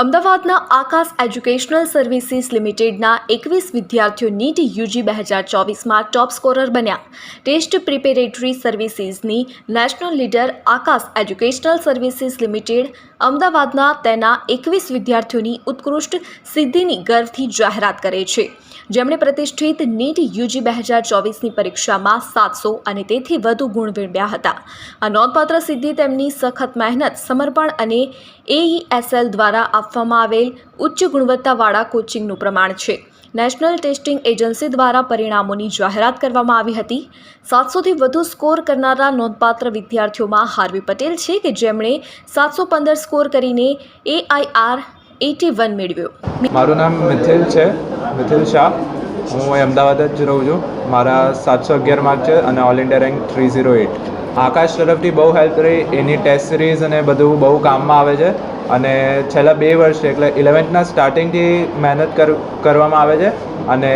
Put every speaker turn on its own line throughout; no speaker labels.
અમદાવાદના આકાશ educational services લિમિટેડના એકવીસ વિદ્યાર્થીઓ નીટ યુજી બે હજાર ચોવીસમાં ટોપ સ્કોરર બન્યા. Test preparatory સર્વિસીસની national leader Aakash educational services limited અમદાવાદના તેના એકવીસ વિદ્યાર્થીઓની ઉત્કૃષ્ટ સિદ્ધિની ગર્વથી જાહેરાત કરે છે. જેમણે પ્રતિષ્ઠિત નીટ યુજી બે હજાર ચોવીસની પરીક્ષામાં સાતસો અને તેથી વધુ ગુણ મેળવ્યા હતા. આ નોંધપાત્ર સિદ્ધિ તેમની સખત મહેનત, સમર્પણ અને એઈએસએલ દ્વારા આપવામાં આવેલ ઉચ્ચ ગુણવત્તાવાળા કોચિંગનું પ્રમાણ છે. નેશનલ ટેસ્ટિંગ એજન્સી દ્વારા પરિણામોની જાહેરાત કરવામાં આવી હતી. સાતસોથી વધુ સ્કોર કરનારા નોંધપાત્ર વિદ્યાર્થીઓમાં હાર્વી પટેલ છે કે જેમણે સાતસો પંદર સ્કોર કરીને એઆઈઆર એટી વન મેળવ્યો.
મારું નામ મિથિલ છે. મિથિલ શાહ. હું અમદાવાદ જ રહું છું. મારા સાતસો અગિયાર માર્ક છે અને all India rank three zero eight Aakash તરફથી બહુ હેલ્પ રહી. એની ટેસ્ટ સિરીઝ અને બધું બહુ કામમાં આવે છે. અને છેલ્લા બે વર્ષથી એટલે ઇલેવન્થના સ્ટાર્ટિંગથી મહેનત કર, કરવામાં આવે છે અને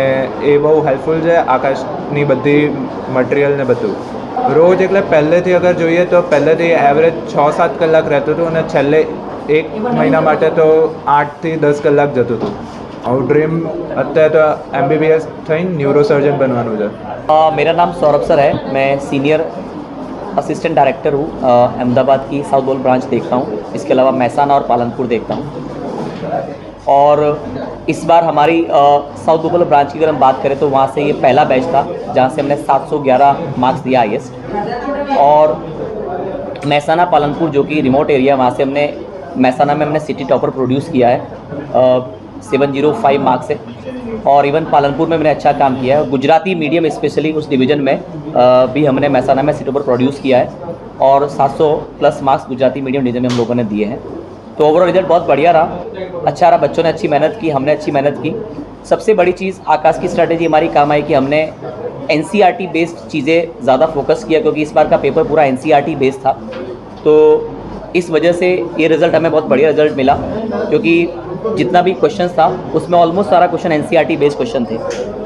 એ બહુ હેલ્પફુલ છે આકાશની બધી મટીરિયલ ને બધું. રોજ એટલે પહેલેથી અગર જોઈએ તો પહેલેથી એવરેજ છ સાત કલાક રહેતું હતું અને છેલ્લે એક મહિના માટે તો આઠથી દસ કલાક જતું હતું. આવું ડ્રીમ અત્યારે તો એમબીબીએસ થઈને ન્યુરોસર્જન બનવાનું છે.
મેરા નામ સૌરભ સર હે. મેં સિનિયર असिस्टेंट डायरेक्टर हूँ अहमदाबाद की साउथ बोल ब्रांच देखता हूँ। इसके अलावा महसाना और पालनपुर देखता हूँ। और इस बार हमारी साउथ बोल ब्रांच की अगर हम बात करें तो वहाँ से ये पहला बैच था, जहाँ से हमने 711 मार्क्स दिया आई और महसाना पालनपुर जो कि रिमोट एरिया वहाँ से हमने महसाना में हमने सिटी टॉपर प्रोड्यूस किया है। सेवन ज़ीरो फाइव मार्क्स है। और इवन पालनपुर में मैंने अच्छा काम किया है। गुजराती मीडियम स्पेशली उस डिवीज़न में भी हमने महसाना में सीटों पर प्रोड्यूस किया है। और 700 plus marks Gujarati medium division में हम लोगों ने दिए हैं। तो ओवरऑल रिज़ल्ट बहुत बढ़िया रहा। अच्छा रहा, बच्चों ने अच्छी मेहनत की, हमने अच्छी मेहनत की। सबसे बड़ी चीज़ आकाश की स्ट्रैटेजी हमारी काम आई कि हमने एन बेस्ड चीज़ें ज़्यादा फोकस किया, क्योंकि इस बार का पेपर पूरा एन बेस्ड था। तो इस वजह से ये रिज़ल्ट हमें बहुत बढ़िया रिज़ल्ट मिला, क्योंकि जितना भी क्वेश्चन था उसमें ऑलमोस्ट सारा क्वेश्चन एन बेस्ड क्वेश्चन थे